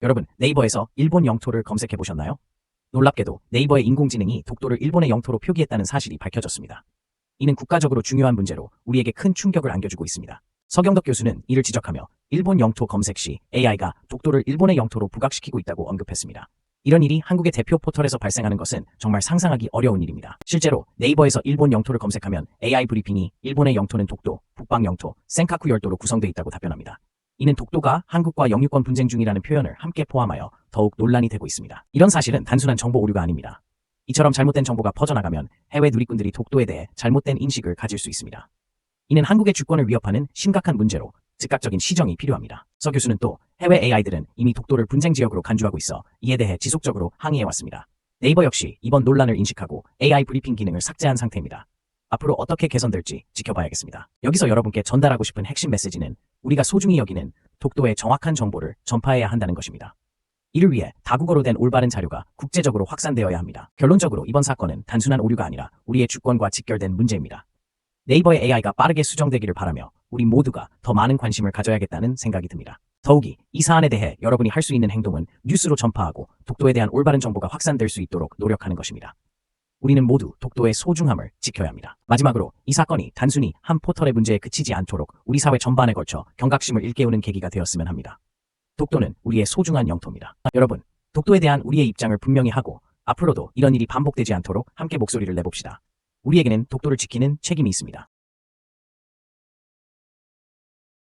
여러분, 네이버에서 일본 영토를 검색해 보셨나요? 놀랍게도 네이버의 인공지능이 독도를 일본의 영토로 표기했다는 사실이 밝혀졌습니다. 이는 국가적으로 중요한 문제로 우리에게 큰 충격을 안겨주고 있습니다. 서경덕 교수는 이를 지적하며 일본 영토 검색 시 AI가 독도를 일본의 영토로 부각시키고 있다고 언급했습니다. 이런 일이 한국의 대표 포털에서 발생하는 것은 정말 상상하기 어려운 일입니다. 실제로 네이버에서 일본 영토를 검색하면 AI 브리핑이 일본의 영토는 독도, 북방 영토, 센카쿠 열도로 구성되어 있다고 답변합니다. 이는 독도가 한국과 영유권 분쟁 중이라는 표현을 함께 포함하여 더욱 논란이 되고 있습니다. 이런 사실은 단순한 정보 오류가 아닙니다. 이처럼 잘못된 정보가 퍼져나가면 해외 누리꾼들이 독도에 대해 잘못된 인식을 가질 수 있습니다. 이는 한국의 주권을 위협하는 심각한 문제로 즉각적인 시정이 필요합니다. 서 교수는 또 해외 AI들은 이미 독도를 분쟁 지역으로 간주하고 있어 이에 대해 지속적으로 항의해왔습니다. 네이버 역시 이번 논란을 인식하고 AI 브리핑 기능을 삭제한 상태입니다. 앞으로 어떻게 개선될지 지켜봐야겠습니다. 여기서 여러분께 전달하고 싶은 핵심 메시지는 우리가 소중히 여기는 독도의 정확한 정보를 전파해야 한다는 것입니다. 이를 위해 다국어로 된 올바른 자료가 국제적으로 확산되어야 합니다. 결론적으로 이번 사건은 단순한 오류가 아니라 우리의 주권과 직결된 문제입니다. 네이버의 AI가 빠르게 수정되기를 바라며 우리 모두가 더 많은 관심을 가져야겠다는 생각이 듭니다. 더욱이 이 사안에 대해 여러분이 할 수 있는 행동은 뉴스로 전파하고 독도에 대한 올바른 정보가 확산될 수 있도록 노력하는 것입니다. 우리는 모두 독도의 소중함을 지켜야 합니다. 마지막으로 이 사건이 단순히 한 포털의 문제에 그치지 않도록 우리 사회 전반에 걸쳐 경각심을 일깨우는 계기가 되었으면 합니다. 독도는 우리의 소중한 영토입니다. 여러분, 독도에 대한 우리의 입장을 분명히 하고 앞으로도 이런 일이 반복되지 않도록 함께 목소리를 내봅시다. 우리에게는 독도를 지키는 책임이 있습니다.